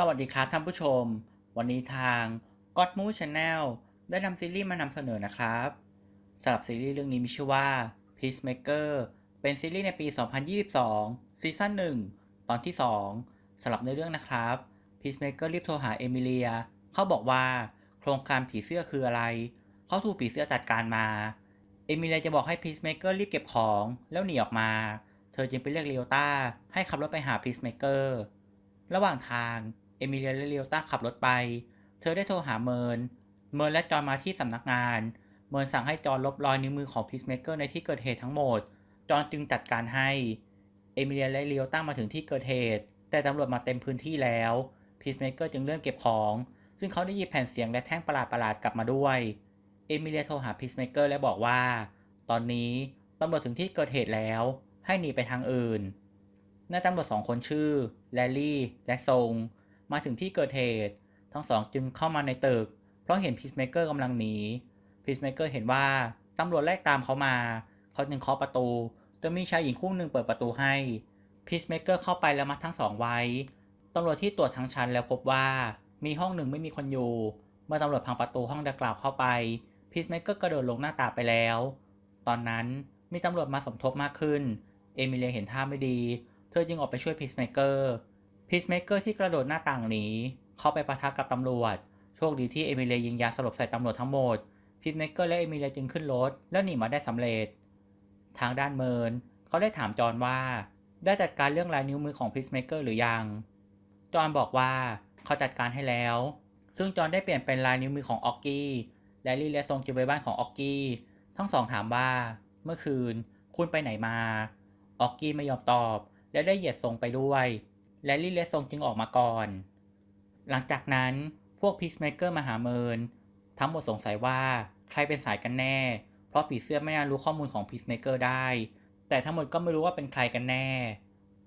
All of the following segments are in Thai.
สวัสดีครับท่านผู้ชม วันนี้ทาง God Move Channel ได้นำซีรีส์มานำเสนอนะครับสำหรับซีรีส์เรื่องนี้มีชื่อว่า Peacemaker เป็นซีรีส์ในปี 2022 ซีซั่น1 ตอนที่ 2สำหรับในเรื่องนะครับ Peacemaker รีบโทรหาเอมิเลีย เขาบอกว่าโครงการผีเสื้อคืออะไร เขาถูกผีเสื้อจัดการมา เอมิเลียจะบอกให้ Peacemaker รีบเก็บของแล้วหนีออกมา เธอจึงไปเรียกเลียวต้าให้ขับรถไปหา Peacemaker ระหว่างทาง เอมิเลียและเลียวต้าขับรถไป เธอได้โทรหาเมิร์นเมิร์นและจอนมาที่สำนักงาน เมิร์นสั่งให้จอนลบรอยนิ้วมือของพีซเมเกอร์ในที่เกิดเหตุทั้งหมด จอนจึงจัดการให้ เอมิเลียและเลียวต้ามาถึงที่เกิดเหตุ แต่ตำรวจมาเต็มพื้นที่แล้ว พีซเมเกอร์จึงเริ่มเก็บของ ซึ่งเขาได้ยิบแผ่นเสียงและแท่งประหลาดๆกลับมาด้วย เอมิเลียโทรหาพีซเมเกอร์และบอกว่า ตอนนี้ตำรวจถึงที่เกิดเหตุแล้ว ให้หนีไปทางอื่นนายตำรวจสองคนชื่อ แลลี่ และซง มาถึงที่เกิดเหตุ ทั้งสองจึงเข้ามาในตึก เพราะเห็นพีซเมเกอร์กำลังหนีพีซเมเกอร์เห็นว่าตำรวจไล่ตามเขามา เขาจึงเคาะประตูจนมีชายหญิงคู่หนึ่งเปิดประตูให้พีซเมเกอร์เข้าไปแล้วมัดทั้งสองไว้ ตำรวจที่ตรวจทั้งชั้นแล้วพบว่ามีห้องหนึ่งไม่มีคนอยู่ เมื่อตำรวจพังประตูห้องดังกล่าวเข้าไปพีซเมเกอร์กระโดดลงหน้าต่างไปแล้ว ตอนนั้นมีตำรวจมาสมทบมากขึ้น เอมิเลียเห็นท่าไม่ดี เธอจึงออกไปช่วยพีซเมเกอร์ พีซเมเกอร์ที่กระโดดหน้าต่างหนีเข้าไปปะทะกับตำรวจ โชคดีที่เอมิเลียยิงยาสลบใส่ตำรวจทั้งหมดพีซเมเกอร์และเอมิเลียจึงขึ้นรถแล้วหนีมาได้สำเร็จ ทางด้านเมิร์นเขาได้ถามจอห์นว่า ได้จัดการเรื่องลายนิ้วมือของพีซเมเกอร์หรือยัง จอห์นบอกว่าเขาจัดการให้แล้ว ซึ่งจอห์นได้เปลี่ยนเป็นลายนิ้วมือของออกกี้และลี่และทรงจึงไปบ้านของออกกี้ทั้งสองถามว่าเมื่อคืนคุณไปไหนมา ออกกี้ไม่ยอมตอบ และได้เหยียดทรงไปด้วย และลี่และทรงจึงออกมาก่อน หลังจากนั้นพวกพีซเมเกอร์มาหาเมิน ทั้งหมดสงสัยว่าใครเป็นสายกันแน่ เพราะผีเสื้อไม่น่ารู้ข้อมูลของพีซเมเกอร์ได้ แต่ทั้งหมดก็ไม่รู้ว่าเป็นใครกันแน่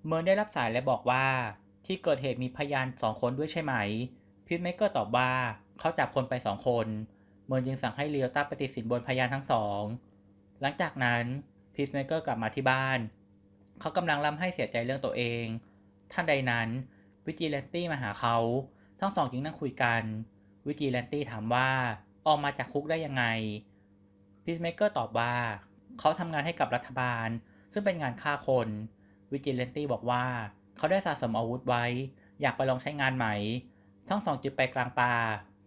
เมินได้รับสายและบอกว่า ที่เกิดเหตุมีพยานสองคนด้วยใช่ไหมพีซเมเกอร์ตอบว่าเขาจับคนไปสองคน เมินจึงสั่งให้เลียวต้าปฏิสินบนพยานทั้งสอง หลังจากนั้นพีซเมเกอร์กลับมาที่บ้าน เขากำลังร่ำให้เสียใจเรื่องตัวเอง ท่านใดนั้น วิจิเลนตี้มาหาเขา ทั้งสองจึงนั่งคุยกัน วิจิเลนตี้ถามว่าออกมาจากคุกได้ยังไงพีซเมเกอร์ตอบว่า เขาทำงานให้กับรัฐบาล ซึ่งเป็นงานฆ่าคน วิจิเลนตี้บอกว่า เขาได้สะสมอาวุธไว้ อยากไปลองใช้งานไหม ทั้งสองจึงไปกลางป่า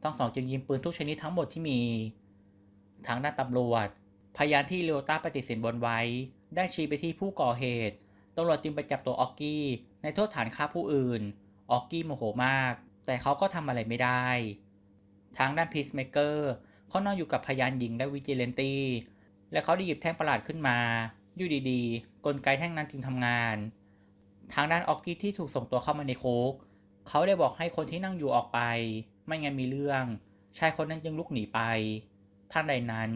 ทั้งสองจึงยิงปืนทุกชนิดทั้งหมดที่มีทางด้านตำรวจ พยานที่เลียวต้าปฏิเสธบนไว้ ได้ชี้ไปที่ผู้ก่อเหตุ ตำรวจจึงไปจับตัวออกกี้ในโทษฐานฆ่าผู้อื่น ออกกี้โมโหมาก แต่เขาก็ทำอะไรไม่ได้ ทางด้านพีซเมเกอร์เขานอนอยู่กับพยานหญิงและวิจิเลนตี้ และเขาได้หยิบแท่งประหลาดขึ้นมา อยู่ดีๆ กลไกแท่งนั้นจึงทำงาน ทางด้านออกกี้ที่ถูกส่งตัวเข้ามาในโคกเขาได้บอกให้คนที่นั่งอยู่ออกไป ไม่งั้นมีเรื่อง ชายคนนั้นจึงลุกหนีไป ท่านใดนั้น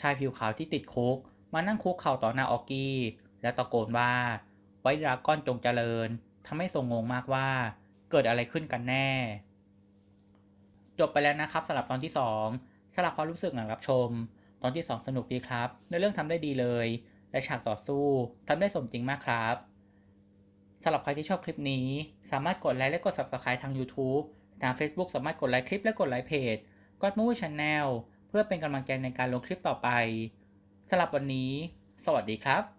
ชายผิวขาวที่ติดโคกมานั่งคุกเข่าต่อหน้าออกกี้ และตะโกนว่า ไว้ดราก้อนจงเจริญทำให้ทรงงงมากว่า เกิดอะไรขึ้นกันแน่ จบไปแล้วนะครับสำหรับตอนที่ 2สำหรับความรู้สึกหลังรับชม ตอนที่ 2 สนุกดีครับในเรื่องทำได้ดีเลย และฉากต่อสู้ทำได้สมจริงมากครับสำหรับใครที่ชอบคลิปนี้ สามารถกดไลค์และกด subscribe ทาง YouTube ทาง Facebook สามารถกดไลค์คลิปและกดไลค์เพจ God Movie Channel เพื่อเป็นกำลังใจในการลงคลิปต่อไปสำหรับวันนี้ สวัสดีครับ